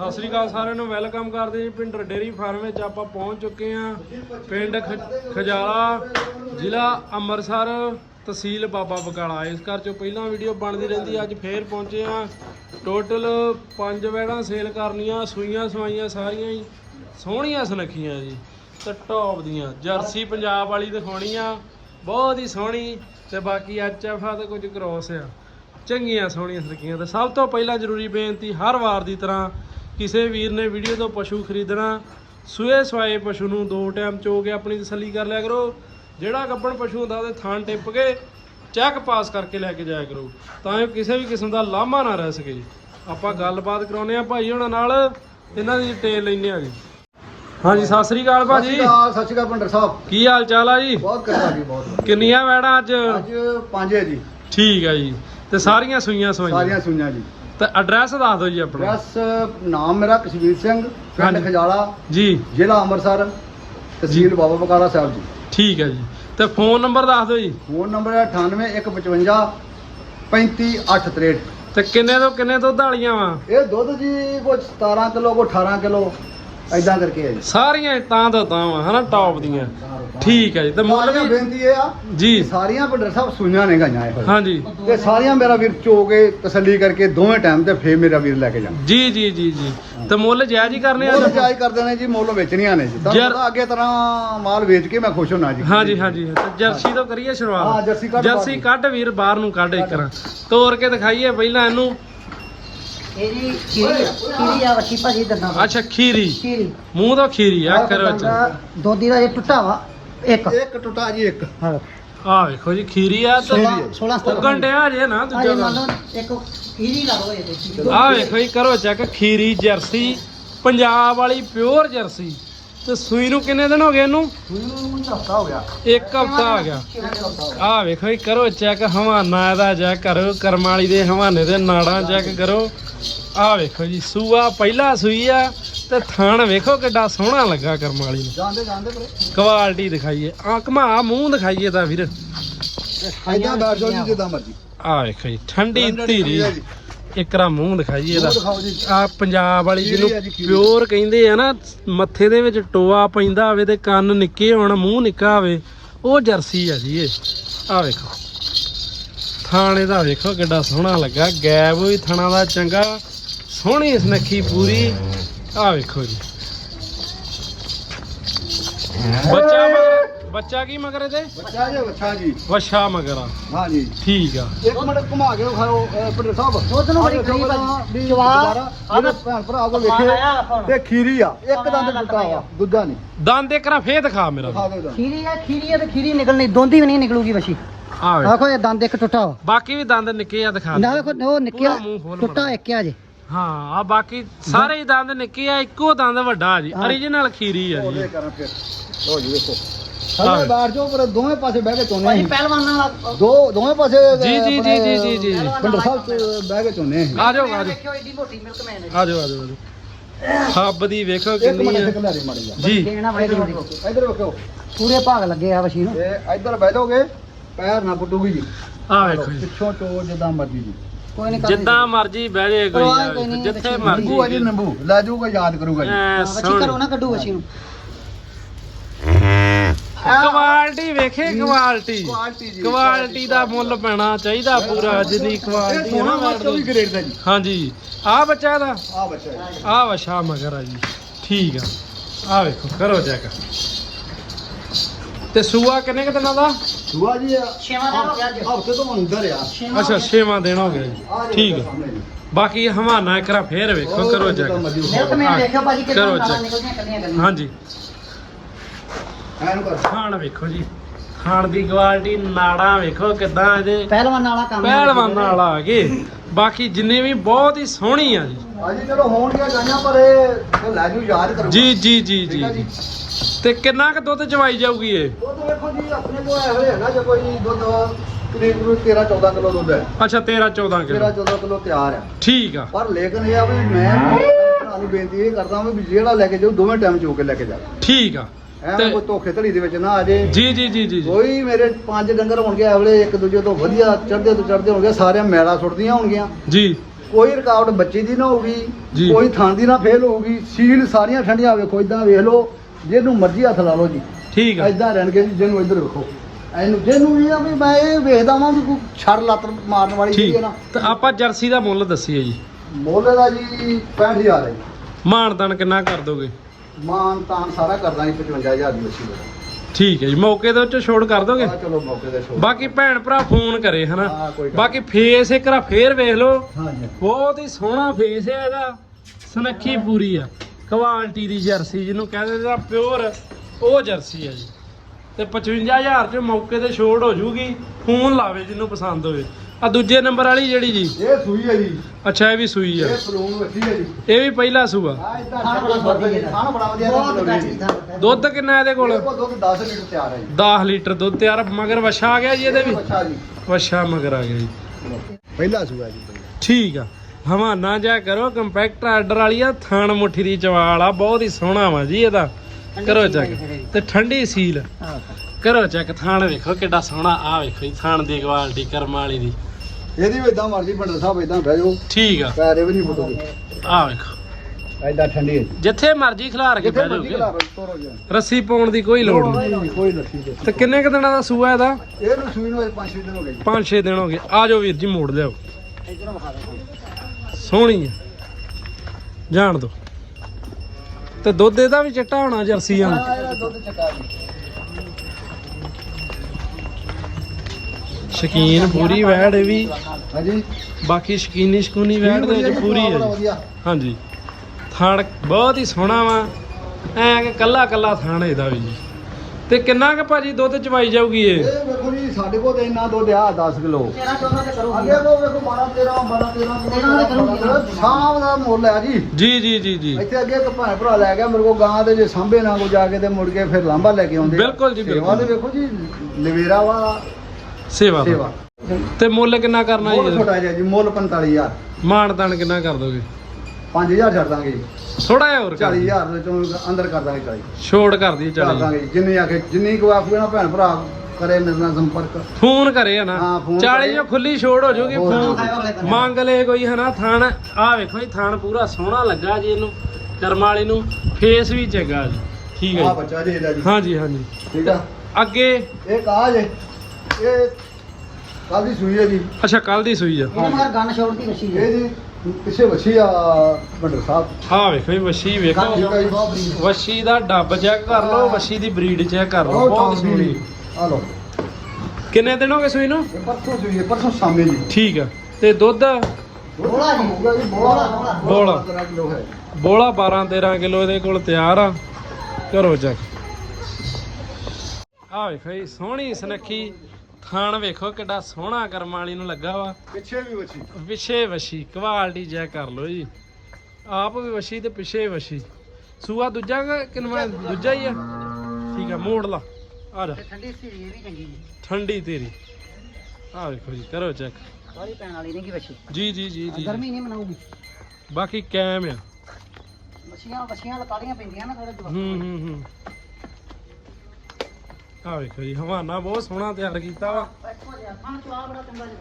ਸਤਿ ਸ੍ਰੀ ਅਕਾਲ ਸਾਰਿਆਂ ਨੂੰ, ਵੈਲਕਮ ਕਰਦੇ ਜੀ ਪਿੰਡ ਡੇਰੀ ਫਾਰਮ ਵਿੱਚ ਆਪਾਂ ਪਹੁੰਚ ਚੁੱਕੇ ਹਾਂ। ਪਿੰਡ ਖ- ਖਜਾਲਾ, ਜ਼ਿਲ੍ਹਾ ਅੰਮ੍ਰਿਤਸਰ ਤਹਿਸੀਲ ਬਾਬਾ ਬਕਾਲਾ। ਇਸ ਘਰ ਚੋਂ ਪਹਿਲਾਂ ਵੀਡੀਓ ਬਣਦੀ ਰਹਿੰਦੀ ਅੱਜ ਫੇਰ ਪਹੁੰਚੇ ਹਾਂ। ਟੋਟਲ 5 ਵੈੜਾਂ ਸੇਲ ਕਰਨੀਆਂ ਸੂਈਆਂ ਸਵਾਈਆਂ ਸਾਰੀਆਂ ਹੀ ਸੋਹਣੀਆਂ ਸੁਨੱਖੀਆਂ ਜੀ, ਤੇ ਟੌਪ ਦੀਆਂ, ਜਰਸੀ ਪੰਜਾਬ ਵਾਲੀ ਦਿਖਾਉਣੀ ਆ, ਬਹੁਤ ਹੀ ਸੋਹਣੀ, ਤੇ ਬਾਕੀ ਐਚਐਫ ਆ ਤੇ ਕੁਝ ਕ੍ਰੋਸ ਆ। ਚੰਗੀਆਂ ਸੋਹਣੀਆਂ ਸੁਨੱਖੀਆਂ ਤੇ ਸਭ ਤੋਂ ਪਹਿਲਾਂ ਜ਼ਰੂਰੀ ਬੇਨਤੀ, ਹਰ ਵਾਰ ਦੀ ਤਰ੍ਹਾਂ ਕਿਸੇ ਵੀਰ ਨੇ ਵੀਡੀਓ ਤੋਂ ਪਸ਼ੂ ਖਰੀਦਣਾ ਸੂਏ ਸਵਾਏ ਪਸ਼ੂ ਨੂੰ ਦੋ ਟਾਈਮ ਚੋ ਕੇ ਆਪਣੀ ਤਸੱਲੀ ਕਰ ਲਿਆ ਕਰੋ। ਜਿਹੜਾ ਗੱਬਣ ਪਸ਼ੂ ਹੁੰਦਾ ਉਹਦੇ ਥਾਂ ਟਿੱਪ ਕੇ ਚੈੱਕ ਪਾਸ ਕਰਕੇ ਲੈ ਕੇ ਜਾਇਆ ਕਰੋ। ਤਾਂ ਜੋ ਕਿਸੇ ਵੀ ਕਿਸਮ ਦਾ ਲਾਮਾ ਨਾ ਰਹਿ ਸਕੇ। ਆਪਾਂ ਗੱਲਬਾਤ ਕਰਾਉਨੇ ਆ ਭਾਈ ਹੁਣਾਂ ਨਾਲ। ਇਹਨਾਂ ਦੀ ਡਿਟੇਲ ਲੈਣੇ ਆ ਜੀ। ਹਾਂਜੀ ਸਤਿ ਸ੍ਰੀ ਅਕਾਲ ਭਾਜੀ। ਸਤਿ ਸ਼੍ਰੀ ਅਕਾਲ ਭੰਡਰ ਸਾਹਿਬ। ਕੀ ਹਾਲ ਚਾਲ ਆ ਜੀ? ਬਹੁਤ ਕਿਰਪਾ ਜੀ ਬਹੁਤ ਕਿੰਨੀਆਂ ਵੈੜਾਂ ਅੱਜ? ਅੱਜ ਪੰਜ ਹੈ ਜੀ। ਠੀਕ ਆ ਜੀ। ਤੇ ਸਾਰੀਆਂ ਸੂਈਆਂ ਸਵਾਈਆਂ? ਸਾਰੀਆਂ ਸੁਣੀਆਂ ਜੀ। ਤੇ ਐਡਰੈਸ ਦੱਸ ਦਿਓ ਜੀ ਆਪਣਾ। ਬਸ ਨਾਮ ਮੇਰਾ ਕਸ਼ਮੀਰ ਸਿੰਘ ਪਿੰਡ ਹਾਂਜੀ। ਖਜਾਲਾ ਜੀ। ਜ਼ਿਲ੍ਹਾ ਅੰਮ੍ਰਿਤਸਰ ਤਹਿਸੀਲ ਬਾਬਾ ਬਕਾਲਾ ਸਾਹਿਬ ਜੀ। ਠੀਕ ਹੈ ਜੀ। ਤੇ ਫੋਨ ਨੰਬਰ ਦੱਸ ਦਿਓ ਜੀ। ਫੋਨ ਨੰਬਰ ਹੈ 98155 35863 ਤੇ ਕਿੰਨੇ ਤੋਂ ਕਿੰਨੇ ਦੁੱਧ ਵਾਲੀਆਂ ਵਾ? ਇਹ ਦੁੱਧ ਜੀ ਕੋਈ 17 ਕਿਲੋ ਕੋਈ 18 ਕਿਲੋ। ਐਦਾਂ ਕਰਕੇ ਹੈ ਜੀ। ਸਾਰੀਆਂ ਤਾਂ ਤੋਂ ਤਾਂ ਵਾ ਹਨਾ ਟੌਪ ਦੀਆਂ। ਠੀਕ ਹੈ ਜੀ ਤੇ ਮੁੱਲ ਸਾਰੀਆਂ ਵੀ ਬੇਨਤੀ ਇਹ ਆ ਜੀ। ਸਾਰੀਆਂ ਭੰਡਰ ਸਾਹਿਬ ਸੁਈਆਂ ਨੇ ਗਾਈਆਂ ਇਹ। ਹਾਂਜੀ। ਤੇ ਸਾਰੀਆਂ ਮੇਰਾ ਵੀਰ ਚੋ ਕੇ ਤਸੱਲੀ ਕਰਕੇ ਦੋਵੇਂ ਟਾਈਮ ਤੇ ਫੇਰ ਮੇਰਾ ਵੀਰ ਲੈ ਕੇ ਜਾਣਾ। ਜੀ ਜੀ ਜੀ ਜੀ। ਤੇ ਮੁੱਲ ਜਾਇਜ਼ ਹੀ ਕਰਨੇ ਆ ਮੁੱਲ ਜਾਇਜ਼ ਕਰਦੇ ਨੇ ਜੀ ਮੁੱਲ ਵੇਚਣੀਆਂ ਨੇ ਜੀ। ਯਾਰ- ਤੁਹਾਨੂੰ ਪਤਾ ਅੱਗੇ ਤਰ੍ਹਾਂ ਮਾਲ ਵੇਚ ਕੇ ਮੈਂ ਖੁਸ਼ ਹੋਣਾ ਜੀ। ਹਾਂਜੀ ਹਾਂਜੀ ਤੇ ਜਰਸੀ ਤੋਂ ਕਰੀਏ ਹਾਂ, ਸ਼ੁਰੂਆਤ ਜਰਸੀ ਕੱਢ ਜਰਸੀ ਕੱਢ ਵੀਰ ਬਾਹਰ ਨੂੰ ਕੱਢ ਇੱਕ ਰਾਂ ਤੋੜ ਕੇ ਦਿਖਾਈਏ ਪਹਿਲਾਂ ਇਹਨੂੰ ਇਹ ਜੀ ਖੀਰੀ ਖੀਰੀ ਆ ਵੱਛੀ ਭਾਜੀ ਦੰਦਾਂ ਤੋਂ। ਅੱਛਾ ਖੀਰੀ। ਖੀਰੀ। ਮੂੰਹ ਤੋਂ ਖੀਰੀ ਆ ਕਰੋ ਚ ਦੋਦੀ ਦਾ ਇਹ ਟੁੱਟਾ ਵਾ ਇੱਕ। ਇੱਕ ਟੁੱਟਾ ਜੀ ਇੱਕ। ਹਾਂ। ਆ ਵੇਖੋ ਜੀ ਖੀਰੀ ਆ ਤੇ 16 16 ਉੱਗਣ ਡਿਆ ਜੇ ਨਾ ਮੰਨ ਦੂਜਾ ਲਓ ਇੱਕ ਖੀਰੀ ਲਾ ਲਓ ਇਹ ਤੇ ਆ ਵੇਖੋ ਜੀ ਕਰੋ ਚੈੱਕ ਖੀਰੀ ਜਰਸੀ। ਪੰਜਾਬ ਵਾਲੀ ਪਿਓਰ ਜਰਸੀ। ਤੇ ਸੂਈ ਨੂੰ ਕਿੰਨੇ ਦਿਨ ਹੋ ਗਏ ਇਹਨੂੰ? ਹੁਣ ਹਫਤਾ ਹੋ ਗਿਆ। ਇੱਕ ਹਫਤਾ ਆ ਗਿਆ। ਆ ਵੇਖੋ ਜੀ ਕਰੋ ਚੈੱਕ ਹਵਾਨਾ ਇਹਦਾ ਚੈੱਕ ਕਰੋ ਕਰਮ ਵਾਲੀ ਦੇ ਹਵਾਨੇ ਦੇ ਨਾੜਾਂ ਚੈੱਕ ਕਰੋ। ਆ ਵੇਖੋ ਜੀ ਸੂਆ ਪਹਿਲਾ ਸੂਈ ਆ ਤੇ ਥਣ ਵੇਖੋ ਕਿੱਡਾ ਸੋਹਣਾ ਲੱਗਾ ਕਰਮ ਵਾਲੀ ਨੂੰ। ਜਾਂਦੇ ਜਾਂਦੇ ਪਰੇ ਕੁਆਲਿਟੀ ਦਿਖਾਈਏ। ਆ ਘਮਾ ਮੂੰਹ ਦਿਖਾਈਏ ਤਾਂ ਵੀਰ। ਐਦਾਂ ਬੈਠ ਜਾਓ ਜੀ ਜਿੱਦਾਂ ਮਰਜ਼ੀ। ਆ ਵੇਖੋ ਜੀ ਠੰਡੀ ਧੀਰੀ। ਇੱਕਰਾ ਮੂੰਹ ਦਿਖਾਈਏ ਇਹਦਾ। ਆ ਪੰਜਾਬ ਵਾਲੀ ਜਿਹਨੂੰ। ਪਿਓਰ ਕਹਿੰਦੇ ਆ ਨਾ ਮੱਥੇ ਦੇ ਵਿੱਚ ਟੋਆ ਪੈਂਦਾ ਹੋਵੇ ਤੇ ਕੰਨ ਨਿੱਕੇ ਹੋਣ ਮੂੰਹ ਨਿੱਕਾ ਹੋਵੇ ਉਹ ਜਰਸੀ ਆ ਜੀ ਇਹ। ਆ ਵੇਖੋ। ਥਾਣੇ ਦਾ ਵੇਖੋ ਕਿੱਡਾ ਸੋਹਣਾ ਲੱਗਾ। ਗੈਬ ਵੀ ਥਣਾ ਦਾ ਚੰਗਾ। ਸੋਹਣੀ ਸੁਨੱਖੀ ਪੂਰੀ। ਆ ਵੇਖੋ ਜੀ। ਬੱਚਾ ਮਗਰ ਬੱਚਾ ਕੀ ਮਗਰ ਇਹਦੇ? ਬੱਚਾ ਜੀ ਬੱਚਾ ਜੀ। ਵਛਾ ਮਗਰ ਆ। ਹਾਂ ਜੀ। ਠੀਕ ਆ। ਇੱਕ ਮਿੰਟ ਘੁਮਾ ਕੇ ਖਾਓ ਭੰਡਰ ਸਾਹਿਬ। ਦੁੱਧ ਨੂੰ ਬੜੀ ਆਹ ਦੇਖੋ ਗਰੀਬ ਆ ਪਹਿਲਾਂ ਵੀ ਜਵਾਰ ਦੁਬਾਰਾ ਜਿਹੜੇ ਭੈਣ ਭਰਾ ਕੋਲ ਵੇਖੇ ਤੇ ਖੀਰੀ ਆ ਇੱਕ ਦੰਦ ਟੁੱਟਾ ਵਾ ਦੂਜਾ ਨਹੀਂ। ਦੰਦ ਇੱਕ ਰਾ ਫੇਰ ਦਿਖਾ ਮੇਰਾ ਦੰਦ। ਖੀਰੀ ਆ ਖੀਰੀ ਆ ਤੇ ਖੀਰੀ ਨਿਕਲਣੀ ਦੋਂਦੀ ਵੀ ਨਹੀਂ ਨਿਕਲੂਗੀ ਵੱਛੀ। ਆ ਵੇ ਆਖੋ ਇਹ ਦੰਦ ਇੱਕ ਟੁੱਟਾ ਵਾ। ਬਾਕੀ ਵੀ ਦੰਦ ਨਿੱਕੇ ਆ ਦਿਖਾ ਨਾ ਦੇ। ਵੇਖੋ ਉਹ ਨਿੱਕਿਆ ਪੂਰਾ ਮੂੰਹ ਖੋਲ ਟੁੱਟਾ। ਇੱਕ ਆ ਜੇ। ਹਾਂ ਆ ਬਾਕੀ ਸਾਰੇ ਹੀ ਦੰਦ ਨਿੱਕੇ ਆ ਇੱਕੋ ਦੰਦ ਵੱਡਾ ਜੀ। ਹਾਂ। origignal ਖੀਰੀ ਆ ਜੀ। ਉਹਦੇ ਕਰਾਂ ਫਿਰ ਲੋ ਜੀ ਵੇਖੋ। ਸਾਰੇ ਬੈਠ ਜਾਓ ਪਰ ਦੋਵੇਂ ਪਾਸੇ ਬਹਿ ਕੇ ਚੋਨੇ ਭਾਜੀ ਅਸੀਂ। ਪਹਿਲਵਾਨਾਂ ਵਾਲਾ ਦੋ ਦੋਵੇਂ ਪਾਸੇ ਜੀ, ਜੀ, ਜੀ, ਜੀ, ਜੀ, ਜੀ। ਭੰਡਰ ਸਾਹਿਬ ਚ ਬਹਿ ਕੇ ਚੋਨੇ ਅਸੀਂ। ਆ ਜਾਓ ਆ ਜਾਓ। ਵੇਖਿਓ ਏਡੀ ਮੋਟੀ ਮਿਲਕ ਮੈਨ ਆ ਜਾਓ ਆ ਜਾਓ ਆ ਜਾਓ। ਹੱਬ ਦੀ ਵੇਖੋ ਇੱਕ ਕਿੰਨੀ ਮਿੰਟ ਆ। ਮਾੜੀ ਜਾ ਜੀ। ਦੇਣਾ ਬੜੇ ਜ਼ਰੂਰੀ ਇੱਧਰ ਵੇਖੋ। ਪੂਰੇ ਭਾਗ ਲੱਗੇ ਆ ਵਸ਼ੀ ਨੂੰ ਤੇ ਇੱਧਰ ਬਹਿ ਜਾਓਗੇ ਪੈਰ ਨਾ ਪੁੱਟੂਗੀ ਜੀ। ਆ ਵੇਖੋ ਜੀ। ਪਿੱਛੋਂ ਚੋ ਜਿੱਦਾਂ ਮਰਜ਼ੀ ਜੀ। ਕੋਈ ਨਹੀਂ ਜਿੱਦਾਂ ਮਰਜ਼ੀ ਬਹਿ ਜੇ ਕੋਈ ਪਰਵਾਹ ਨਹੀਂ, ਜਿੱਥੇ ਬੱਚੀ ਨਿੰਬੂ ਆ ਜੀ। ਮਰਜ਼ੀ ਨਿੰਬੂ ਲੈ ਜਾਊਗਾ ਯਾਦ ਕਰੂਗਾ ਜੀ। ਐ ਵਸ਼ੀ ਕਰੋ ਸੋਹਣੀ। ਨਾ ਕੱਢੂ ਵਸ਼ੀ ਨੂੰ। ਕੁਆਲਿਟੀ ਵੇਖੇ ਕੁਆਲਿਟੀ। ਕੁਆਲਿਟੀ ਜੀ ਕੁਆਲਿਟੀ ਦਾ ਮੁੱਲ ਪੈਣਾ ਚਾਹੀਦਾ ਪੂਰਾ ਜਿੰਨੀ ਕੁਆਲਿਟੀ ਹੈ ਨਾ ਵਾ 24 ਗ੍ਰੇਡ ਦਾ ਜੀ। ਹਾਂਜੀ। ਆ ਬੱਚਾ ਦਾ ਆ ਬੱਚਾ ਜੀ। ਆ ਵਛਾ ਮਗਰ ਆ ਜੀ। ਠੀਕ ਆ। ਆ ਵੇਖੋ ਕਰੋ ਚੈੱਕ ਤੇ ਸੂਆ ਕਿੰਨੇ ਕੁ ਦਿਨਾਂ ਦਾ? ਦੂਆ ਜੀ ਛੇਵਾਂ ਦਿਨ ਹੋ ਗਿਆ ਅੱਜ। ਹਫ਼ਤੇ ਤੋਂ ਅੰਦਰ ਆ। ਅੱਛਾ ਛੇਵਾਂ ਦਿਨ ਹੋ ਗਿਆ ਜੀ। ਠੀਕ ਆ। ਬਾਕੀ ਹਵਾਨਾ ਇਕਰਾ ਫੇਰ ਵੇਖੋ ਕਰੋ ਚੈੱਕ ਮਿਲਕ ਭਾਜੀ ਕਿੰਨਾ ਕਰੋ ਨਾਲਾਂ check। ਨਿਕਲਦੀਆਂ ਕੱਲੀਆਂ ਕੱਲੀਆਂ ਹਾਂਜੀ। ਐਨ ਕਰ। ਖਾਣ ਵੇਖੋ ਜੀ। ਖਾਣ ਦੀ ਕੁਆਲਿਟੀ ਨਾੜਾਂ ਵੇਖੋ ਕਿਦਾਂ ਇਹਦੇ। ਪਹਿਲਵਾਨਾਂ ਵਾਲਾ ਕੰਮ ਪਹਿਲਵਾਨ ਨਾਲ ਆ ਗਏ। ਬਾਕੀ ਜਿੰਨੇ ਵੀ ਬਹੁਤ ਹੀ ਸੋਹਣੀ ਆ ਜੀ। ਹਾਂਜੀ ਚਲੋ ਹੋਣਗੀਆਂ ਗਾਈਆਂ ਪਰ ਇਹ ਇਹ ਲੈ ਜੂ ਯਾਦ ਕਰੋ। ਜੀ ਜੀ ਜੀ ਆ ਜੀ। ਤੇ ਕਿੰਨਾ ਕੁ ਦੁੱਧ ਚਵਾਈ ਜਾਊਗੀ ਇਹ? ਦੁੱਧ ਵੇਖੋ ਜੀ ਆਪਣੇ ਕੋਲ ਇਹੋ ਜਿਹਾ ਹੈਗਾ ਜੇ ਕੋਈ ਦੁੱਧ ਕਰੀਬ ਕਰੀਬ 13 14 ਕਿਲੋ ਦੁੱਧ ਹੈ। ਅੱਛਾ 13 14 13 ਕਿਲੋ 14 ਕਿਲੋ ਤਿਆਰ ਆ ਠੀਕ ਆ। ਪਰ ਲੇਕਿਨ ਇਹ ਆ ਵੀ ਮੈਂ ਭਰਾ ਨੂੰ ਬੇਨਤੀ ਇਹ ਕਰਦਾ ਵੀ ਜਿਹੜਾ ਲੈ ਕੇ ਜਾਊ ਦੋਵੇਂ ਟਾਈਮ ਚੋ ਕੇ ਲੈ ਕੇ ਜਾਵੇ ਠੀਕ ਆ। ਐਵੇਂ ਤੇ- ਕੋਈ ਧੋਖੇ ਧੜੀ ਦੇ ਵਿੱਚ ਨਾ ਆ ਜੇ। ਜੀ ਜੀ ਜੀ ਜੀ ਜੀ। ਕੋਈ ਮੇਰੇ ਪੰਜ ਡੰਗਰ ਹੋਣਗੇ ਅਗਲੇ ਇੱਕ ਦੂਜੇ ਤੋਂ ਵਧੀਆ ਚੜਦੇ ਤੋਂ ਚੜਦੇ ਹੋਣਗੇ ਸਾਰਿਆਂ ਮੈਲਾ ਸੁੱਟਦੀਆਂ ਹੋਣਗੀਆਂ। ਜੀ। ਕੋਈ ਰੁਕਾਵਟ ਬੱਚੇ ਦੀ ਨਾ ਹੋਊਗੀ। ਕੋਈ ਥਾਂ ਦੀ ਨਾ ਫੇਲ ਹੋਊਗੀ ਸੀਲ ਸਾਰੀਆਂ ਠੰਡੀਆਂ ਵੇਖੋ ਇਦਾਂ ਵੇਖ ਲਓ। ਜਿਹਨੂੰ ਮਰਜ਼ੀ ਹੱਥ ਲਾ ਲਓ ਜੀ। ਠੀਕ ਆ। ਐਦਾਂ ਰਹਿਣਗੇ ਜੀ ਜਿਹਨੂੰ ਇੱਧਰ ਵੇਖੋ ਇਹਨੂੰ ਜਿਹਨੂੰ ਵੀ ਆ ਵੀ ਮੈਂ ਇਹ ਵੇਖਦਾ ਵਾਂ ਵੀ ਕੋਈ ਛੜ ਲੱਤ ਮਾਰਨ ਵਾਲੀ ਜਿਹੜੀ ਠੀਕ। ਹੈ ਨਾ। ਤੇ ਆਪਾਂ ਜਰਸੀ ਦਾ ਮੁੱਲ ਦੱਸੀਏ ਜੀ। ਮੁੱਲ ਦਾ ਜੀ 65000 ਹੈ ਜੀ। ਮਾਨਤਨ ਕਿੰਨਾ ਕਰ ਦੋਗੇ? ਮਾਨ ਤਾਨ ਸਾਰਾ ਕਰਦਾ ਜੀ 55000 ਦੀ ਦਾ। ਠੀਕ ਹੈ ਜੀ ਮੌਕੇ ਦੇ ਵਿੱਚ ਛੋੜ ਕਰ ਦੋਗੇ? ਚਲੋ ਮੌਕੇ ਤੇ ਛੋੜ ਬਾਕੀ ਭੈਣ ਭਰਾ ਫੋਨ ਕਰੇ ਹਨਾ? ਹਾਂ, ਕੋਈ ਗੱਲ ਬਾਕੀ ਫੇਸ ਇੱਕ ਵਾਰ ਫੇਰ ਵੇਖ ਲਓ। ਹਾਂ ਜੀ ਬਹੁਤ ਹੀ ਸੋਹਣਾ ਫੇਸ ਹੈ ਇਹਦਾ। ਸੁਨੱਖੀ ਪੂਰੀ ਆ। ਕੁਆਲਿਟੀ ਦੀ ਜਰਸੀ ਜਿਹਨੂੰ ਕਹਿੰਦੇ ਆ ਪਿਓਰ ਉਹ ਜਰਸੀ ਹੈ ਜੀ। ਤੇ 55000 ਚ ਮੌਕੇ ਤੇ ਛੋੜ ਹੋ ਜੂਗੀ ਫੋਨ ਲਾਵੇ ਜਿਹਨੂੰ ਪਸੰਦ ਹੋਵੇ। ਆ ਦੂਜੇ ਨੰਬਰ ਵਾਲੀ ਜਿਹੜੀ ਜੀ? ਇਹ ਸੂਈ ਹੈ ਜੀ। ਅੱਛਾ ਇਹ ਵੀ ਸੂਈ ਇਹ ਫਲੂਨ ਹੈ ਜੀ। ਇਹ ਵੀ ਪਹਿਲਾ ਸੂਆ। ਆ ਇਦਾਂ ਖਾਣ ਬੜਾ ਵਧੀਆ ਇਹਦਾ। ਖਾਣ ਬੜਾ ਵਧੀਆ ਬਹੁਤ ਇਹਦਾ ਘੱਟ ਚੀਜ਼ਾਂ ਦੁੱਧ ਕਿੰਨਾ ਇਹਦੇ ਕੋਲ? ਕੋਲ ਦੁੱਧ 10 ਲੀਟਰ ਤਿਆਰ ਹੈ ਜੀ। 10 ਲੀਟਰ ਦੁੱਧ ਤਿਆਰ ਮਗਰ ਵਛਾ ਆ ਗਿਆ ਜੀ ਇਹਦੇ ਵੀ? ਜੀ। ਵਛਾ ਮਗਰ ਆ ਗਿਆ ਜੀ। ਪਹਿਲਾ ਸੂਆ ਜੀ। ਠੀਕ ਆ। ਹਵਾਨਾ ਜਾ ਕਰੋ ਕੰਪੈਕਟ ਆਰਡਰ ਵਾਲੀ ਆ ਥਾਣ ਮੁੱਠੀ ਦੀ ਚਵਾਲ ਆ ਬਹੁਤ ਹੀ ਸੋਹਣਾ ਵਾ ਜੀ ਇਹਦਾ। ਕਰੋ ਚੈੱਕ ਤੇ ਠੰਡੀ ਸੀਲ। ਕਰੋ ਚੈੱਕ ਥਾਣ ਵੇਖੋ ਕਿੱਡਾ ਸੋਹਣਾ ਆ ਵੇਖੋ ਜੀ ਥਾਣ ਦੀ ਕੁਆਲਿਟੀ ਕਰਮ ਵਾਲੀ ਦੀ। ਇਹਦੀ ਵੀ ਇਦਾਂ ਮਰਜ਼ੀ ਬੰਡਲ ਸਾਹਿਬ ਇਦਾਂ ਬਹਿ ਜਾਓ। ਠੀਕ ਆ। ਪੈਰੇ ਵੀ ਨਹੀਂ ਫੁੱਟੋਗੇ ਆ ਵੇਖੋ। ਐਡਾ ਠੰਡੀ ਹੈ। ਜਿੱਥੇ ਮਰਜ਼ੀ ਖਿਲਾਰ ਕੇ ਬਹਿ ਜਾਓਗੇ। ਰੱਸੀ ਪਾਉਣ ਦੀ ਕੋਈ ਲੋੜ ਨਹੀਂ। ਕੋਈ ਦੇ ਤੇ ਕਿੰਨੇ ਕੁ ਦਿਨਾਂ ਦਾ ਸੂਆ ਇਹਦਾ? ਇਹਨੂੰ ਸੂਈ ਨੂੰ 5-6 ਦਿਨ ਹੋ ਗਏ ਜੀ। 5-6 ਦਿਨ ਹੋ ਗਏ। ਆ ਜਾਓ ਵੀਰ ਜੀ ਮੋੜ ਲਿਆਓ। ਇਧਰੋਂ ਵਿਖਾ ਦੇ ਸੋਹਣੀ ਆ। ਜਾਣ ਦੋ। ਤੇ ਦੁੱਧ ਇਹਦਾ ਵੀ ਚਿੱਟਾ ਹੋਣਾ ਜਰਸੀਆਂ ਦਾ ਆ ਸ਼ਕੀਨ ਪੂਰੀ ਵੈੜ ਇਹ ਵੀ। ਹਾਂਜੀ। ਬਾਕੀ ਸ਼ਕੀਨੀ ਸ਼ਕੂਨੀ ਵੈੜ ਦੇ ਵਿੱਚ ਪੂਰੀ ਹੈ ਹਾਂਜੀ। ਥਣ ਬਹੁਤ ਹੀ ਸੋਹਣਾ ਵਾ। ਐ ਕਿ ਕੱਲਾ ਕੱਲਾ ਥਣ ਇਹਦਾ ਵੀ ਜੀ। ਤੇ ਕਿੰਨਾ ਕੁ ਭਾਜੀ ਦੁੱਧ ਚਵਾਈ ਜਾਊਗੀ ਇਹ? ਇਹ ਵੇਖੋ ਜੀ ਸਾਡੇ ਕੋਲ ਤੇ ਇੰਨਾ ਦੁੱਧ ਆ 10 ਕਿਲੋ। ਤੇਰਾ ਚੌਥਾ ਤੇ ਕਰੂਗੀ। ਅੱਗੇ ਕੋ ਵੇਖੋ 12 13 12 13 ਤੇਰਾਂ ਦੇ ਕਰੂਗੀ। ਸ਼ਾਮ ਦਾ ਮੁੱਲ ਹੈ ਜੀ। ਜੀ ਜੀ ਜੀ ਜੀ। ਇੱਥੇ ਅੱਗੇ ਇੱਕ ਭਾਂ ਭਰਾ ਲੈ ਗਿਆ ਮੇਰੇ ਕੋ ਗਾਂ ਦੇ ਜੇ ਸਾਂਭੇ ਨਾ ਕੋ ਜਾ ਕੇ ਤੇ ਮੁੜ ਕੇ ਫਿਰ ਲਾਂਬਾ ਲੈ ਕੇ ਆਉਂਦੇ। ਬਿਲਕੁਲ ਜੀ, ਸੇਵਾ। ਤੇ ਵੇਖੋ ਜੀ ਲਵੇਰਾ ਵਾ ਸੇਵਾ ਦਾ। ਸੇਵਾ। ਤੇ ਮੁੱਲ ਕਿੰਨਾ ਕਰਨਾ ਮੁੱਲ ਜੀ ਛੋਟਾ ਜਿਹਾ ਜੀ ਮੁੱਲ 45000 ਮਾਨਦਾਨ ਕਿੰਨਾ ਕਰ ਦੋਗੇ? 5000 ਛੱਡ ਦਾਂਗੇ। ਜੀ ਥੋੜਾ ਜਿਹਾ ਹੋਰ ਕਰ 40000 ਦੇ। ਚੋਂ ਅੰਦਰ ਕਰ ਦਾਂਗੇ 40 ਛੋੜ ਕਰ ਦੀ ਕਰ ਚਲੀ। ਦਾਂਗੇ। ਜੀ। ਜਿੰਨੀ ਆਖੇ ਜਿੰਨੀ ਕੋ ਆਖੂਗੇ ਨਾ ਭੈਣ ਭਰਾ ਕਰੇ ਮੇਰੇ ਨਾਲ ਸੰਪਰਕ। ਫੋਨ ਕਰੇ ਹਨਾ ਹਾਂ, ਫੋਨ 40 ਕਰੇ। ਜੋ ਖੁੱਲੀ ਛੋੜ ਹੋ ਹੋਰ। ਫੋਨ ਮੰਗ ਲੈ ਕੋਈ ਹਨਾ ਥਾਣ ਆ ਵੇਖੋ ਜੀ ਥਾਣ ਪੂਰਾ ਸੋਹਣਾ ਲੱਗਾ ਜੀ ਇਹਨੂੰ ਕਰਮ ਵਾਲੀ ਨੂੰ। ਫੇਸ ਵੀ ਚੰਗਾ ਜੀ। ਠੀਕ ਆ ਹੈ ਜੀ। ਬੱਚਾ ਜੀ ਇਹਦਾ ਜੀ। ਹਾਂਜੀ ਹਾਂਜੀ। ਠੀਕ ਆ। ਅੱਗੇ। ਇਹ ਕਾਜ ਹੈ ਇਹ ਕੱਲ ਦੀ ਸੂਈ ਹੈ ਜੀ। ਅੱਛਾ ਕੱਲ ਦੀ ਸੂਈ ਆ। ਇਹਨੇ ਮਗਰ ਗੰਨ ਛੋੜਦੀ ਰੱਸੀ ਇਹ ਜੀ ਪਿੱਛੇ ਵੱਛੀ ਆ ਬੰਦਰ ਸਾਹਿਬ। ਆ ਵੇਖੋ ਜੀ ਵਸ਼ੀ ਵੇਖੋ। ਠੀਕ ਜੀ ਬਹੁਤ ਵਸ਼ੀ ਦਾ ਡੱਬ ਚੈੱਕ ਕਰ ਲਓ ਵਸ਼ੀ ਦੀ ਬਰੀਡ ਚੈੱਕ ਕਰ ਲਓ ਬਹੁਤ ਸੋਹਣੀ। ਆ ਲੋ ਕਿੰਨੇ ਦਿਨ ਹੋ ਗਏ ਸੂਈ ਨੂੰ? ਇਹ ਪਰਸੋਂ ਸੂਈ ਹੈ ਪਰਸੋਂ ਸਾਹਮਣੇ ਜੀ ਠੀਕ ਆ। ਤੇ ਦੁੱਧ? ਬੋਲਾ ਜੀ। ਹੋਊਗਾ ਜੀ ਬੋਲਾ। ਬੋਲਾ, ਬੋਲਾ। 13 ਕਿਲੋ ਹੈ। ਬੋਲਾ 12 13 ਕਿਲੋ ਇਹਦੇ ਕੋਲ ਤਿਆਰ ਆ। ਕਰੋ ਚੈੱਕ ਆ ਵੇਖੋ ਜੀ ਸੋਹਣੀ ਸੁਨੱਖੀ ਥਾਣ ਵੇਖੋ ਕਿੱਡਾ ਸੋਹਣਾ ਕਰਮ ਵਾਲੀ ਨੂੰ ਲੱਗਾ ਵਾ। ਪਿੱਛੇ ਵੀ ਵੱਛੀ ਪਿੱਛੇ ਵਸ਼ੀ ਕੁਆਲਿਟੀ ਚੈੱਕ ਕਰ ਲਓ ਜੀ। ਆਪ ਵੀ ਵਸ਼ੀ ਤੇ ਪਿੱਛੇ ਵਸ਼ੀ। ਸੂਆ ਦੂਜਾ ਕਿਨਵਾ ਦੂਜਾ ਹੀ ਆ? ਠੀਕ ਆ ਮੋੜ ਲਾ। ਆ ਜਾ। ਠੰਡੀ ਸੀ ਇਹ ਵੀ ਚੰਗੀ ਜੀ। ਠੰਡੀ ਤੇਰੀ। ਆ ਵੇਖੋ ਜੀ ਕਰੋ ਚੈੱਕ। ਸਾਰੀ ਪੈਣ ਵਾਲੀ ਨਹੀਂ ਕੀ ਬੱਚੀ ਜੀ ਜੀ ਜੀ ਜੀ। ਗਰਮੀ ਨਹੀਂ ਮਨਾਉਗੀ ਬਾਕੀ ਕੈਮ ਆ। ਮੱਛੀਆਂ ਮੱਛੀਆਂ ਲਕਾੜੀਆਂ ਪੈਂਦੀਆਂ ਨਾ ਥੋੜੇ ਹੂੰ ਹੂੰ ਹੂੰ। ਆ ਵੇਖੋ ਜੀ ਹਵਾਨਾ ਬਹੁਤ ਸੋਹਣਾ ਤਿਆਰ ਕੀਤਾ ਵਾ। ਹਾਂ ਚਵਾ ਬੜਾ ਚੰਗਾ ਜੀ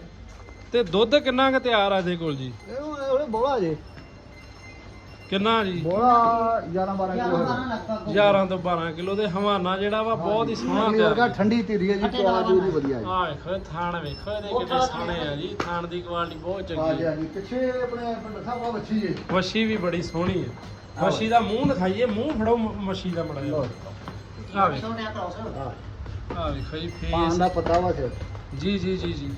ਤੇ ਦੁੱਧ ਕਿੰਨਾ ਕੁ ਤਿਆਰ ਆ ਇਹਦੇ ਕੋਲ ਜੀ? ਇਹ ਉਹਨੇ ਬੋਲਾ ਜੀ। ਕਿੰਨਾ ਜੀ? ਬੋਲਾ 11 12 ਕਿਲੋ ਹੈ 11 ਤੋਂ 12 ਕਿਲੋ ਦੇ ਹਵਾਨਾ ਜਿਹੜਾ ਵਾ ਬਹੁਤ ਹੀ ਸੋਹਣਾ ਤਿਆਰ। ਵਰਗਾ ਠੰਡੀ ਧੀਰੀ ਹੈ ਜੀ ਕੁਆਲਿਟੀ ਦੀ ਵਧੀਆ ਹੈ ਆ ਵੇਖੋ ਇਹ ਥਾਣ ਵੇਖੋ ਇਹਦੇ ਕਿੰਨੇ ਸੋਹਣੇ ਆ ਜੀ ਥਾਣ ਦੀ ਕੁਆਲਿਟੀ ਬਹੁਤ ਹਾਂ ਚੰਗੀ ਹਾਂ ਹੈ। ਜੀ ਪਿੱਛੇ ਆਪਣੇ ਬੰਦਰ ਸਾਹਿਬ ਆ ਵੱਛੀ ਜੀ ਵਸ਼ੀ ਵੀ ਬੜੀ ਸੋਹਣੀ ਹੈ। ਵਸ਼ੀ ਦਾ ਮੂੰਹ ਦਿਖਾਈਏ ਮੂੰਹ ਫੜੋ ਮੱਛੀ ਦਾ ਮੜਾ। ਆ ਵੇਖੋ। ਛੋਟਿਆ ਕ੍ਰੋਸ ਹਾਂ। ਆ ਵੇਖੋ ਜੀ ਪਾਣ ਫੇਸ ਦਾ ਪਤਾ ਵਾ ਸਿਰ ਜੀ ਜੀ ਜੀ ਜੀ।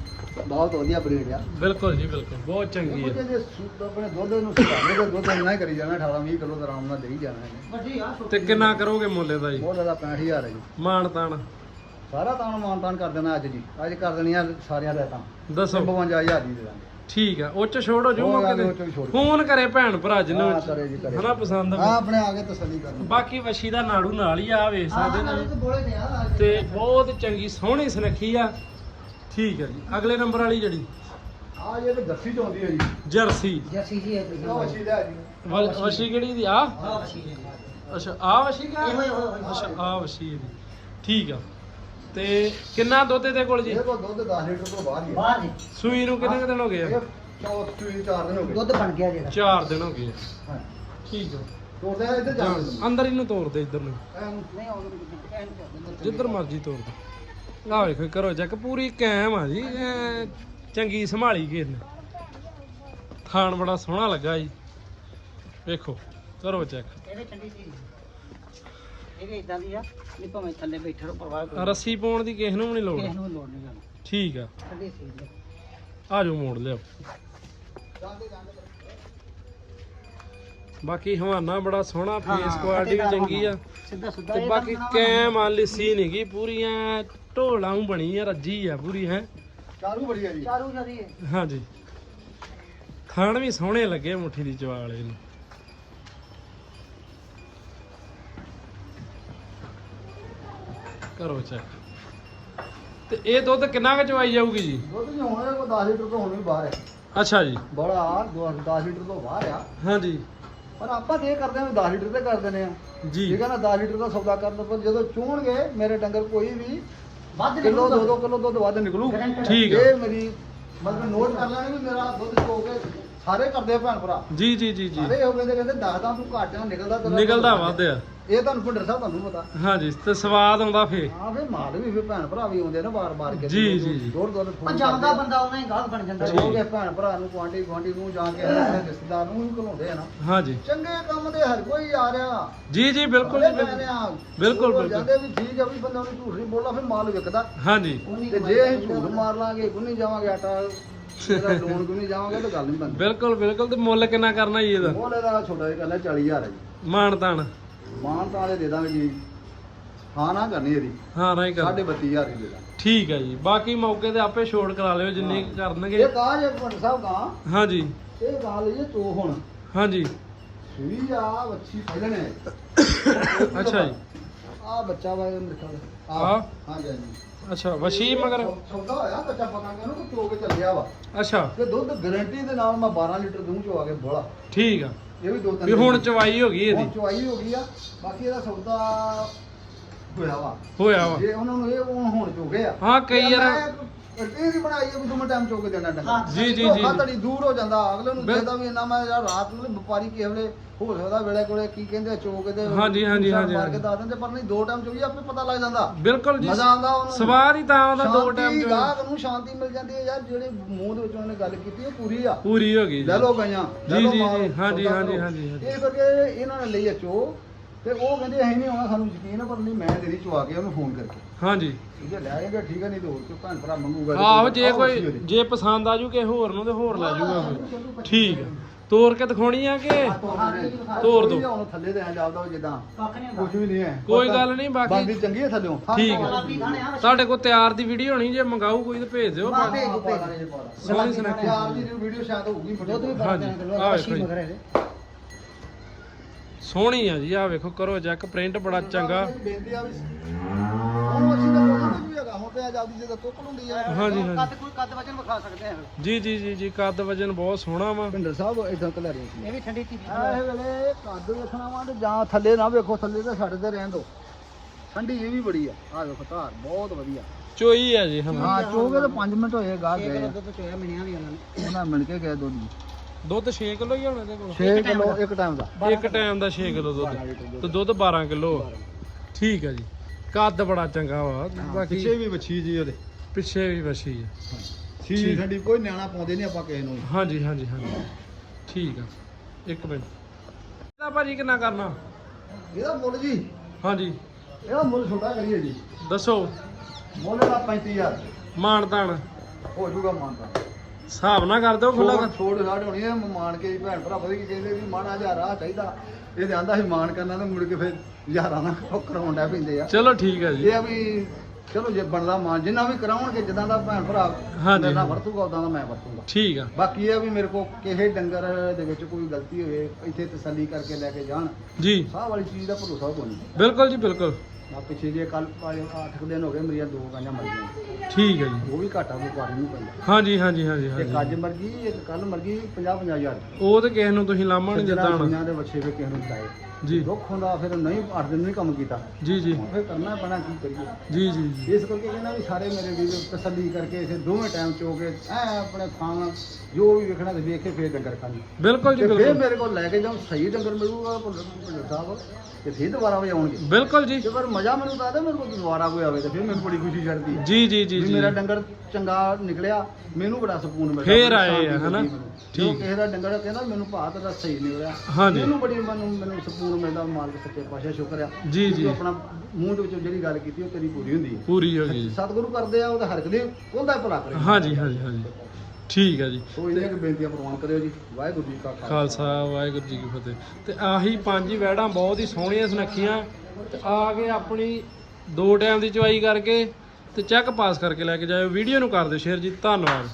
ਬਹੁਤ ਵਧੀਆ ਬਰੀਡ ਆ। ਬਿਲਕੁਲ ਜੀ ਬਿਲਕੁਲ ਬਹੁਤ ਚੰਗੀ ਹੈ ਜਿਹੇ ਸੂਤ ਆਪਣੇ ਦੁੱਧ ਨੂੰ ਸੁਧਾਰਨੇ ਤੇ ਦੁੱਧ ਇੰਨਾ ਹੀ ਕਰੀ ਜਾਣਾ 18 20 ਕਿਲੋ ਦਾ ਆਰਾਮ ਨਾਲ ਦੇਈ ਜਾਣਾ ਇਹਨੇ। ਤੇ ਕਿੰਨਾ ਕਰੋਗੇ ਮੁੱਲੇ ਦਾ ਜੀ? ਬਹੁਤ ਜ਼ਿਆਦਾ 65000 ਹੈ ਜੀ। ਮਾਣ ਤਾਣ। ਸਾਰਾ ਤਾਂ ਮਾਨਤਾਨ ਕਰ ਦੇਣਾ ਅੱਜ ਜੀ। ਅੱਜ ਕਰ ਦੇਣੀ ਆ ਸਾਰਿਆਂ ਦਾ ਤਾਂ ਦੱਸੋ 52000 ਦੀ ਦੇ ਦਾਂਗੇ। ਠੀਕ ਆ ਉਹ ਚ ਛੋੜ ਹੋ ਆ, ਉਹ 'ਚ ਵੀ ਤੇ ਛੋੜ। ਫੋਨ ਕਰੇ ਭੈਣ ਭਰਾ ਜਿਹਨੂੰ ਹਾਂ, ਕਰੇ ਜੀ, ਕਰੇ। ਹਨਾ ਪਸੰਦ ਆ ਆਪਣੇ ਆ ਕੇ ਤਸੱਲੀ ਕਰਨੀ। ਬਾਕੀ ਵਸ਼ੀ ਦਾ ਨਾੜੂ ਨਾਲ ਹੀ ਆ ਵੇਖ ਸਕਦੇ ਨੇ। ਬੋਲੇ ਤੇ ਆ ਤੇ ਬਹੁਤ ਚੰਗੀ ਸੋਹਣੀ ਸੁਨੱਖੀ ਆ। ਠੀਕ ਹੈ ਜੀ। ਅਗਲੇ ਨੰਬਰ ਵਾਲੀ ਜਿਹੜੀ? ਆ ਇਹ ਤੇ ਗੱਸੀ ਚ ਆਉਂਦੀ ਹੈ ਜੀ। ਜਰਸੀ। ਜਰਸੀ ਜੀ ਤੁਸੀਂ ਉਹ ਦਾ ਜੀ। ਵ- ਵਸ਼ੀ ਕਿਹੜੀ ਦੀ ਆ? ਆ ਵਸੀ ਜੀ ਅੱਛਾ ਆ ਵਸ਼ੀ ਕਾ ਇਹੋ ਹੀ, ਇਹੋ ਹੀ, ਇਹੋ ਹੀ। ਅੱਛਾ ਆ ਵਸ਼ੀ ਇਹਦੀ। ਠੀਕ ਆ। ਤੇ ਕਿੰਨਾ ਦੁੱਧ ਇਹਦੇ ਕੋਲ ਜੀ? ਇਹ ਕੋ ਦੁੱਧ 10 ਲੀਟਰ ਤੋਂ ਬਾਹਰ ਹੀ ਹੈ ਬਾਹਰ ਜੀ ਸੂਈ ਨੂੰ ਕਿੰਨੇ ਕੁ ਦਿਨ ਹੋ ਗਏ ਆ? ਚੌਥ ਚਾਰ ਦਿਨ ਹੋ ਗਏ। ਦੁੱਧ ਬਣ ਗਿਆ ਜਿਹੜਾ। 4 ਦਿਨ ਹੋ ਗਏ ਹਾਂ। ਠੀਕ ਆ। ਤੋੜਦੇ ਆ ਇੱਥੇ ਜਾ ਜਾਂ ਕੇ ਅੰਦਰ ਇਹਨੂੰ ਤੋੜ ਦੇ ਇੱਧਰ ਨੂੰ। ਨਹੀਂ ਆਉਂਦਾ ਜਿੱਧਰ ਮਰਜ਼ੀ ਤੋੜ ਦੇ। ਆ ਵੇਖੋ ਕਰੋ ਚੱਕ ਪੂਰੀ ਕਾਇਮ ਆ ਜੀ। ਐਂ ਚੰਗੀ ਸੰਭਾਲੀ ਗਏ ਨੇ ਖਾਣ ਬੜਾ ਸੋਹਣਾ ਲੱਗਾ ਜੀ। ਵੇਖੋ ਕਰੋ ਚੈੱਕ ਇਹਦੇ ਠੰਡੀ ਸੀ ਇਹਦੇ ਇਦਾਂ ਦੀ ਆ ਨਹੀਂ ਭਾਵੇਂ ਥੱਲੇ ਬੈਠੇ ਰਹੋ ਪਰਵਾਹ ਕੋਈ ਰੱਸੀ ਪਾਉਣ ਦੀ ਕਿਸੇ ਨੂੰ ਵੀ ਨਹੀਂ ਲੋੜ। ਕਿਸੇ ਨੂੰ ਲੋੜ ਨਹੀਂ ਠੀਕ ਆ। ਸੀ। ਆ ਜਾਓ ਮੋੜ ਲਿਓ ਬਾਕੀ ਹਵਾਨਾ ਬੜਾ ਸੋਹਣਾ ਫੇਸ ਕੁਆਲਿਟੀ ਵੀ ਚੰਗੀ ਆ। ਸਿੱਧਾ ਸੁੱਧਾ ਤੇ ਬਾਕੀ ਕੰਮ ਆ ਲਿੱਸੀ ਨਹੀਂਗੀ ਪੂਰੀ ਐ ਢੋਲਾਂ ਬਣੀ ਆ ਰੱਜੀ ਆ ਪੂਰੀ ਹੈ। ਚਾਰੂ ਬੜੀ ਆ ਜੀ। ਚਾਰੂ ਜਦੀ ਹੈ। ਹਾਂਜੀ। ਥਣ ਵੀ ਸੋਹਣੇ ਲੱਗੇ ਮੁੱਠੀ ਦੀ ਚਵਾਲ ਇਹਨੂੰ। ਕਰੋ ਚੈੱਕ ਤੇ ਇਹ ਦੁੱਧ ਕਿੰਨਾ ਕੁ ਚਵਾਈ ਜਾਊਗੀ ਜੀ? ਦੁੱਧ ਜੀ ਹੁਣ ਇਹ ਕੋਈ 10 ਲੀਟਰ ਤੋਂ ਹੁਣ ਵੀ ਬਾਹਰ ਹੈ। ਅੱਛਾ ਜੀ। ਬੜਾ 10 ਲੀਟਰ ਤੋਂ ਬਾਹਰ ਆ। ਹਾਂਜੀ ਪਰ ਆਪਾਂ ਤੇ ਇਹ ਕਰਦੇ ਵੀ 10 ਲੀਟਰ ਤੇ ਕਰ ਦਿੰਦੇ ਆ ਜੀ। ਠੀਕ ਹੈ ਨਾ 10 ਲੀਟਰ ਦਾ ਸੌਦਾ ਕਰਨ ਪਰ ਜਦੋਂ ਚੋਣਗੇ ਮੇਰੇ ਡੰਗਰ ਕੋਈ ਵੀ ਵੱਧ ਕਿਲੋ ਨਿਕਲੂਗਾ। 2 ਕਿਲੋ ਦੁੱਧ ਵੱਧ ਨਿਕਲੂ। ਠੀਕ ਆ। ਇਹ ਮੇਰੀ ਮਤਲਬ ਨੋਟ ਕਰ ਲੈਣੀ ਵੀ ਮੇਰਾ ਦੁੱਧ ਚੋ ਕੇ ਸਾਰੇ ਕਰਦੇ ਆ ਭੈਣ ਭਰਾ। ਜੀ ਜੀ ਜੀ ਜੀ। ਸਾਰੇ ਇਹੋ ਕਹਿੰਦੇ ਕਹਿੰਦੇ ਦੱਸਦਾ ਤੂੰ ਘੱਟ ਆ ਨਿਕਲਦਾ ਤੇਰਾ ਨਿਕਲਦਾ। ਵੱਧ ਆ। ਇਹ ਤੁਹਾਨੂੰ ਭੁੰਡਰ ਸਾਹਿਬ ਤੁਹਾਨੂੰ ਪਤਾ। ਹਾਂਜੀ ਤੇ ਸਵਾਦ ਆਉਂਦਾ ਫੇ ਹਾਂ ਫੇ ਮਾਲ ਵੀ ਫੇ ਭੈਣ ਭਰਾ ਵੀ ਆਉਂਦੇ ਨੇ ਬਾਰ-ਬਾਰ ਕੇ। ਜੀ, ਜੀ, ਜੀ। ਦੁੱਧ ਦੁੱਧ ਫੋਨ ਪੰਜਾਬ ਦਾ ਕਰਦੇ। ਬੰਦਾ ਉਹਨਾਂ ਹੀ ਗਾਹਕ ਬਣ ਜਾਂਦਾ। ਜੀ। ਉਹ ਕੇ ਭੈਣ ਭਰਾ ਨੂੰ ਕੁਆਂਟੀ ਕੁਆਂਟੀ ਨੂੰ ਜਾ ਕੇ ਆਪਣੇ ਰਿਸ਼ਤੇਦਾਰ ਨੂੰ ਵੀ ਘਲਾਉਂਦੇ ਆ ਨਾ। ਹਾਂਜੀ ਚੰਗੇ ਕੰਮ ਦੇ ਹਰ ਕੋਈ ਆ ਰਿਹਾ। ਜੀ ਜੀ ਬਿਲਕੁਲ ਜੀ ਬਿਲਕੁਲ। ਬਿਲਕੁਲ, ਬਿਲਕੁਲ। ਜਾਂਦੇ ਵੀ ਠੀਕ ਆ ਵੀ ਬੰਦਾ ਨੂੰ ਝੂਠ ਨਹੀਂ ਬੋਲਦਾ ਫਿਰ ਮਾਲ ਵਿਕਦਾ। ਹਾਂਜੀ ਤੇ ਜੇ ਅਸੀਂ ਝੂਠ ਮਾਰ ਲਾਂਗੇ ਗੁੰਨੀ ਜਾਵਾਂਗੇ ਆਟਾ ਜਿਹੜਾ ਲੋਨ ਗੁੰਨੀ ਜਾਵਾਂਗੇ ਤਾਂ ਗੱਲ ਨਹੀਂ ਬਣਦੀ। ਬਿਲਕੁਲ ਬਿਲਕੁਲ ਤੇ ਮੁੱਲ ਕਿੰਨਾ ਕਰਨਾ ਜੀ ਇਹਦਾ? ਉਹ ਇਹਦਾ ਛੋਟਾ ਜਿਹਾ ਕਹਿੰਦਾ 40000 ਹੈ ਜੀ। ਮਾਣ ਤਾਣ। ਮਾਨ ਤਾਂ ਦੇ ਦੇ ਦਾਂਗੇ ਜੀ। ਹਾਂ ਨਾ ਕਰਨੀ ਇਹਦੀ। ਹਾਂ ਨਹੀਂ ਕਰ 32000 ਹੀ ਦੇ ਦਾਂਗੇ। ਠੀਕ ਹੈ ਜੀ। ਬਾਕੀ ਮੌਕੇ ਤੇ ਆਪੇ ਛੋੜ ਕਰਾ ਲਿਓ ਜਿੰਨੀ ਕਰਨਗੇ। ਇਹ ਕਾ ਜੇ ਭੰਡ ਸਾਹਿਬ ਗਾਂ ਹਾਂਜੀ ਇਹ ਗਾਂ ਲਈ ਚੋ ਹੁਣ। ਹਾਂਜੀ ਸੂਈ ਆ ਵੱਛੀ ਪਹਿਲਣੇ ਅੱਛਾ ਜੀ। ਆ ਬੱਚਾ ਵਾ ਇਹ ਮੇਰੇ ਖਿਆਲ? ਹਾਂ। ਹਾਂਜੀ ਹਾਂਜੀ। ਅੱਛਾ ਵਸ਼ੀ ਮਗਰ? ਸੌਦਾ ਹੋਇਆ ਬੱਚਾ ਪਤਾ ਕਿ ਉਹਨੂੰ ਚੋ ਕੇ ਚੱਲਿਆ ਵਾ। ਅੱਛਾ। ਤੇ ਦੁੱਧ ਗਾਰੰਟੀ ਦੇ ਨਾਲ ਮੈਂ 12 ਲੀਟਰ ਦੂੰ ਚੋ ਆ ਕੇ ਬੋਲਾ। ਠੀਕ ਆ। ਇਹ ਵੀ ਦੋ ਤਿੰਨ ਵੀ ਹੁਣ ਚਵਾਈ ਹੋ ਗਈ ਹੁਣ ਇਹਦੀ ਚਵਾਈ ਹੋ ਗਈ ਆ। ਬਾਕੀ ਇਹਦਾ ਸੌਦਾ ਹੋਇਆ ਵਾ। ਹੋਇਆ ਵਾ। ਜੇ ਉਹਨਾਂ ਨੂੰ ਇਹ ਹੁਣ ਹੁਣ ਚੋ ਗਏ ਆ। ਹਾਂ, ਕਈ ਤੇ ਇਹ ਵੀ ਬਣਾਈ ਆ ਵੀ ਤੂੰ ਟਾਈਮ ਚੋ ਕੇ ਦੇਣਾ ਡੰਗਾ ਹਾਂ, ਜੀ, ਜੀ, ਜੀ। ਤੜੀ ਦੂਰ ਹੋ ਜਾਂਦਾ। ਅਗਲੇ ਨੂੰ ਬਿਲ- ਦੇਖਦਾ ਵੀ ਇੰਨਾ ਮੈਂ ਯਾਰ ਰਾਤ ਨੂੰ ਵਪਾਰੀ ਕਿਸੇ ਵੇਲੇ ਹੋ ਸਕਦਾ ਵੇਲੇ ਕੋਲੇ ਕੀ ਕਹਿੰਦੇ ਆ, ਚੋ ਕੇ ਤੇ ਹਾਂਜੀ, ਹਾਂਜੀ, ਹਾਂਜੀ, ਮਾਰ ਕੇ। ਦੱਸ ਦਿੰਦੇ ਪਰ ਨਹੀਂ ਦੋ ਟਾਈਮ ਚੋਈ ਆਪੇ ਪਤਾ ਲੱਗ ਜਾਂਦਾ। ਬਿਲਕੁਲ ਜੀ। ਮਜ਼ਾ ਆਉਂਦਾ ਉਹਨੂੰ। ਸਵਾਦ ਹੀ ਤਾਂ ਆਉਂਦਾ ਦੋ ਸ਼ਾਂਤੀ, ਟਾਈਮ ਚ। ਗਾਹਕ ਨੂੰ ਸ਼ਾਂਤੀ ਮਿਲ ਜਾਂਦੀ ਹੈ ਯਾਰ ਜਿਹੜੇ ਮੂੰਹ ਦੇ ਵਿੱਚ ਉਹਨੇ ਗੱਲ ਕੀਤੀ ਉਹ ਪੂਰੀ ਆ। ਪੂਰੀ ਹੋ ਗਈ ਲੈ ਜੀ। ਲੋ ਗਈਆਂ ਲੈ ਜੀ, ਲਓ ਜੀ, ਮਾਲ, ਜੀ, ਹਾਂਜੀ, ਸੌਦਾ ਹਾਂਜੀ, ਕਰੋ। ਹਾਂਜੀ, ਹਾਂਜੀ। ਇਸ ਕਰਕੇ ਇਹਨਾਂ ਨੇ ਲਈ ਆ ਚੋ ਤੇ ਉਹ ਕਹਿੰਦੇ ਅਸੀਂ ਨਹੀਂ ਆਉਣਾ ਸਾਨੂੰ ਯਕੀਨ ਆ ਪਰ ਨਹੀਂ ਮੈਂ ਦੇਣੀ ਚਵਾ ਕੇ ਉਹਨੂੰ ਫੋਨ ਕਰਕੇ। ਹਾਂਜੀ। ਜੇ ਲੈ ਆਏਗਾ ਠੀਕ ਹੈ ਨਹੀਂ ਤੇ ਹੋਰ ਕੋਈ ਭੈਣ ਭਰਾ ਮੰਗੂਗਾ ਤੇ ਆਹੋ ਜੇ ਆਹ ਕੋਈ। ਜੇ ਪਸੰਦ ਆ ਜੂ ਕਿਸੇ ਹੋਰ ਨੂੰ ਤੇ ਹੋਰ ਲੈ ਜੂਗਾ ਕੋਈ ਠੀਕ ਆ। ਤੋਰ ਕੇ ਦਿਖਾਉਣੀ ਆ ਕਿ? ਤੋਰ ਦਿਓ। ਕੋਈ ਹੁਣ ਥੱਲੇ ਤੇ ਐ ਜਾਪਦਾ ਜਿੱਦਾਂ। ਕੱਖ ਨਹੀਂ ਕੁਝ ਵੀ ਨਹੀਂ ਹੈ। ਕੋਈ ਗੱਲ ਨਹੀਂ, ਬਾਕੀ- ਬਾਕੀ ਚੰਗੀ ਹੈ ਥੱਲਿਓਂ। ਠੀਕ ਹੈ। ਗੁਲਾਬੀ ਖਾਣੇ ਆ। ਤੁਹਾਡੇ ਕੋਲ ਤਿਆਰ ਦੀ ਵੀਡੀਓ ਹੋਣੀ ਜੇ ਮੰਗਾਓ ਕੋਈ ਤੇ ਭੇਜ ਦਿਓ। ਬਾਕੀ- ਭੇਜ ਦਿਓ, ਭੇਜ ਦਿਓ। ਸੋਹਣੀ। ਯਾਰ ਦੀ ਵੀਡੀਓ ਸ਼ਾਇਦ ਹੋਊਗੀ ਦੁੱਧ ਵੀ ਹਾਂਜੀ, ਪਾ ਦੇਣਾ ਆਹ ਅੱਛੀ ਵੇਖੋ ਜੀ। ਮਗਰ ਇਹਦੇ। ਸੋਹਣੀ ਆ ਜੀ ਆ ਵੇਖੋ ਕਰੋ ਚੈੱਕ ਪ੍ਰਿੰਟ ਬੜਾ ਚੰਗਾ। ਬੇਨਤੀ ਆ ਵੀ ਉਹ ਅਸੀਂ ਤਾਂ ਉਹਨਾਂ ਨੂੰ ਵੀ ਹੈਗਾ ਹੁਣ ਤੇ ਆ ਜਲਦੀ ਜਦੋਂ ਤੁੱਕ ਹੁੰਦੀ ਆ। ਹਾਂਜੀ ਹਾਂਜੀ। ਕੱਦ ਕੋਈ ਕੱਦ ਵਜਨ ਵਿਖਾ ਸਕਦੇ ਆ। ਜੀ ਜੀ ਜੀ ਜੀ ਕੱਦ ਵਜਨ ਬਹੁਤ ਸੋਹਣਾ ਵਾ। ਭਿੰਡਰ ਸਾਹਿਬ ਇਦਾਂ ਕਲਰ ਇਹ ਵੀ ਠੰਡੀ ਧੀ ਇਹ ਵੇਲੇ ਕੱਦ ਵੇਖਣਾ ਵਾ ਤੇ ਜਾਂ ਥੱਲੇ ਨਾ ਵੇਖੋ ਥੱਲੇ ਤੇ ਛੱਡ ਦੇ ਰਹਿਣ ਦੋ ਠੰਡੀ ਇਹ ਵੀ ਬੜੀ ਆ। ਆ ਵੇਖੋ ਧਾਰ ਬਹੁਤ ਵਧੀਆ। ਚੋਈ ਆ ਜੀ ਹਾਂ। ਚੋਗੇ ਤਾਂ 5 ਮਿੰਟ ਹੋਏ ਗਾ ਇਹ ਗਏ ਕਿਲੋ ਦੁੱਧ ਚੋਇਆ ਮਿਣੀਆਂ ਵੀ ਉਹਨਾਂ ਨੇ। ਉਹਨਾਂ ਮਿਲ ਕੇ ਗਏ ਦੁੱਧ ਦੁੱਧ 6 ਕਿਲੋ ਹੀ ਹੋਣਾ ਇਹਦੇ ਕੋਲ? 6 ਕਿਲੋ ਇੱਕ ਟਾਈਮ ਦਾ। ਇੱਕ ਟਾਈਮ ਦਾ 6 ਕਿਲੋ ਦੁੱਧ। ਤੇ ਦੁੱਧ 12 ਕਿਲੋ। ਠੀਕ ਆ ਜੀ। ਕੱਦ ਬੜਾ ਚੰਗਾ ਵਾ। ਬਾਕੀ ਵੀ ਵੱਛੀ ਜੀ ਉਹਦੇ। ਪਿੱਛੇ ਵੀ ਵਛੀ ਆ। ਸੀ ਠੰਡੀ ਕੋਈ ਨਿਆਣਾ ਪਾਉਂਦੇ ਨਹੀਂ ਆਪਾਂ ਕਿਸੇ ਨੂੰ ਹਾਂਜੀ ਹਾਂਜੀ ਹਾਂਜੀ। ਠੀਕ ਆ। ਇੱਕ ਮਿੰਟ। ਇਹਦਾ ਭਾਜੀ ਕਿੰਨਾ ਕਰਨਾ? ਇਹਦਾ ਮੁੱਲ ਜੀ। ਹਾਂਜੀ। ਇਹਦਾ ਮੁੱਲ ਛੋਟਾ ਕਰੀਏ ਜੀ। ਦੱਸੋ। ਮੁੱਲ ਦਾ 35000 ਮਾਣ ਤਾਣ ਹੋ ਜਾਊਗਾ ਮਾਨਤਾ ਹਿਸਾਬ ਨਾ ਕਰ ਦਿਓ ਖੁੱਲਾ ਛੋੜ ਛੋੜ ਛਾੜ ਹੋਣੀ ਹੈ ਮਾਨ ਕੇ ਭੈਣ ਭਰਾ ਪਤਾ ਕੀ ਕਹਿੰਦੇ ਵੀ ਜਿਹਾ ਰਾਹ ਚਾਹੀਦਾ। ਇਹ ਤੇ ਆਂਦਾ ਸੀ ਮਾਨ ਕਰਨਾ ਤੇ ਮੁੜ ਕੇ ਫਿਰ ਯਾਰਾਂ ਨਾਲ ਉਹ ਕਰਾਉਣ ਡੈ ਪੈਂਦੇ ਆ। ਚਲੋ ਠੀਕ ਆ ਜੀ। ਇਹ ਆ ਵੀ ਚਲੋ ਜੇ ਬਣਦਾ ਮਾਨ ਜਿੰਨਾ ਵੀ ਕਰਾਉਣਗੇ ਜਿੱਦਾਂ ਦਾ ਭੈਣ ਭਰਾ ਹਾਂਜੀ, ਹਾਂਜੀ। ਵਰਤੂਗਾ ਉਦਾਂ ਦਾ ਮੈਂ ਵਰਤੂਗਾ। ਠੀਕ ਆ। ਬਾਕੀ ਇਹ ਆ ਵੀ ਮੇਰੇ ਕੋ ਕਿਸੇ ਡੰਗਰ ਦੇ ਵਿੱਚ ਕੋਈ ਗਲਤੀ ਹੋਵੇ ਇੱਥੇ ਤਸੱਲੀ ਕਰਕੇ ਲੈ ਕੇ ਜਾਣ। ਜੀ। ਸਾਹ ਵਾਲੀ ਚੀਜ਼ ਦਾ ਭਰੋਸਾ ਕੋਈ ਨਹੀਂ। ਬਿਲਕੁਲ ਜੀ ਬਿਲਕੁਲ। ਆ ਪਿੱਛੇ ਜੇ ਕੱਲ 8 ਦਿਨ ਹੋ ਗਏ ਮੇਰੀਆਂ ਦੋ ਗਾਂਆਂ ਮਰ ਗਈਆਂ। ਠੀਕ ਹੈ ਜੀ। ਉਹ ਵੀ ਘਾਟਾ ਵਪਾਰੀ ਨੂੰ ਪੈਂਦਾ। ਹਾਂਜੀ ਹਾਂਜੀ ਹਾਂਜੀ ਇੱਕ ਹਾਂਜੀ। ਅੱਜ ਮਰ ਗਈ ਇੱਕ ਕੱਲ ਮਰ ਗਈ 50 50 ਹਜ਼ਾਰ। ਉਹ ਤੇ ਕਿਸੇ ਨੂੰ ਤੁਸੀਂ ਲਾਮਾ ਨਹੀਂ ਦਿੱਤਾ ਹੋਣਾ। ਦੁਨੀਆ ਦੇ ਬੱਚੇ ਵੀ ਕਿਸੇ ਨੂੰ ਜੀ। ਦੁੱਖ ਹੁੰਦਾ ਫਿਰ ਨਹੀਂ 8 ਦਿਨ ਨਹੀਂ ਕੰਮ ਕੀਤਾ। ਜੀ ਜੀ। ਹੁਣ ਫਿਰ ਕਰਨਾ ਪੈਣਾ ਕੀ ਕਰੀਏ? ਜੀ ਜੀ ਜੀ। ਇਸ ਕਰਕੇ ਕਹਿੰਦਾ ਵੀ ਸਾਰੇ ਮੇਰੇ ਵੀਰ ਤਸੱਲੀ ਕਰਕੇ ਇਸੇ ਦੋਵੇਂ ਟਾਈਮ ਚੋ ਕੇ ਐ ਆਪਣੇ ਖਾਣ ਜੋ ਵੀ ਵੇਖਣਾ ਤੇ ਵੇਖ ਕੇ ਫੇਰ ਡੰਗਰ ਖਾਣੀ ਬਿਲਕੁਲ ਜੀ ਤੇ ਫੇਰ ਬਿਲਕੁਲ ਮੇਰੇ ਕੋਲ ਲੈ ਕੇ ਜਾਉਂ ਸਹੀ ਡੰਗਰ ਮਿਲੂਗਾ ਭੁੱਲਰ ਸਾਹਿਬ। ਤੇ ਫੇਰ ਦੁਬਾਰਾ ਵੀ ਆਉਣਗੇ। ਬਿਲਕੁਲ ਜੀ। ਜੇ ਪਰ ਮਜ਼ਾ ਮੈਨੂੰ ਤਾਂ ਆਦਾ ਮੇਰੇ ਕੋਲ ਦੁਬਾਰਾ ਕੋਈ ਆਵੇ ਤੇ ਫੇਰ ਮੈਨੂੰ ਬੜੀ ਖੁਸ਼ੀ ਚੜਦੀ ਹੈ। ਜੀ ਜੀ ਜੀ ਵੀ ਜੀ। ਮੇਰਾ ਡੰਗਰ ਚੰਗਾ ਨਿਕਲਿਆ ਮੈਨੂੰ ਬੜਾ ਸਕੂਨ ਮਿਲਦਾ ਫੇਰ ਆਏ ਆ, ਹਨਾ? ਠੀਕ। ਜੋ ਕਿਸੇ ਦਾ ਡੰਗਰ ਕਹਿੰਦਾ ਮੈਨੂੰ ਭਾਅ ਤੇਰਾ ਸਹੀ ਨਿਕਲਿਆ ਹਾਂਜੀ। ਮੈਨੂੰ ਬੜੀ ਮੈਨੂੰ ਮੈਨੂੰ ਸਕੂਨ ਮਿਲਦਾ ਮਾਲਕ ਸੱਚੇ ਪਾਤਸ਼ਾਹ ਸ਼ੁਕਰ ਆ। ਜੀ, ਜੀ। ਤੂੰ ਆਪਣਾ ਮੂੰਹ ਦੇ ਵਿੱਚੋਂ ਜਿਹੜੀ ਗੱਲ ਕੀਤੀ ਉਹ ਤੇਰੀ ਪੂਰੀ ਹੁੰਦੀ ਹੈ ਪੂਰੀ ਹੋ ਗਈ ਜੀ। ਸਤਿਗੁਰੂ ਕਰਦੇ ਆ ਉਹਦਾ ਹਰਕ ਦੇ ਉਹਦਾ ਭਲਾ ਕਰੇ। ਹਾਂਜੀ ਹਾਂਜੀ ਹਾਂਜੀ। ਠੀਕ ਹੈ ਜੀ। ਸੋ ਇਹਨੇ ਕਿ ਬੇਨਤੀਆਂ ਪ੍ਰਵਾਨ ਕਰਿਓ ਜੀ। ਵਾਹਿਗੁਰੂ ਜੀ ਕਾ ਖਾਲਸਾ। ਵਾਹਿਗੁਰੂ ਜੀ ਕੀ ਫਤਿਹ। ਤੇ ਆਹੀ ਪੰਜ ਹੀ ਵੈੜਾਂ ਬਹੁਤ ਹੀ ਸੋਹਣੀਆਂ ਸੁਨੱਖੀਆਂ। ਤੇ ਆ ਕੇ ਆਪਣੀ ਦੋ ਟਾਈਮ ਦੀ ਚਵਾਈ ਕਰਕੇ ਤੇ ਚੈੱਕ ਪਾਸ ਕਰਕੇ ਲੈ ਕੇ ਜਾਇਓ। ਵੀਡੀਓ ਨੂੰ ਕਰ ਦਿਓ ਸ਼ੇਅਰ ਜੀ। ਧੰਨਵਾਦ।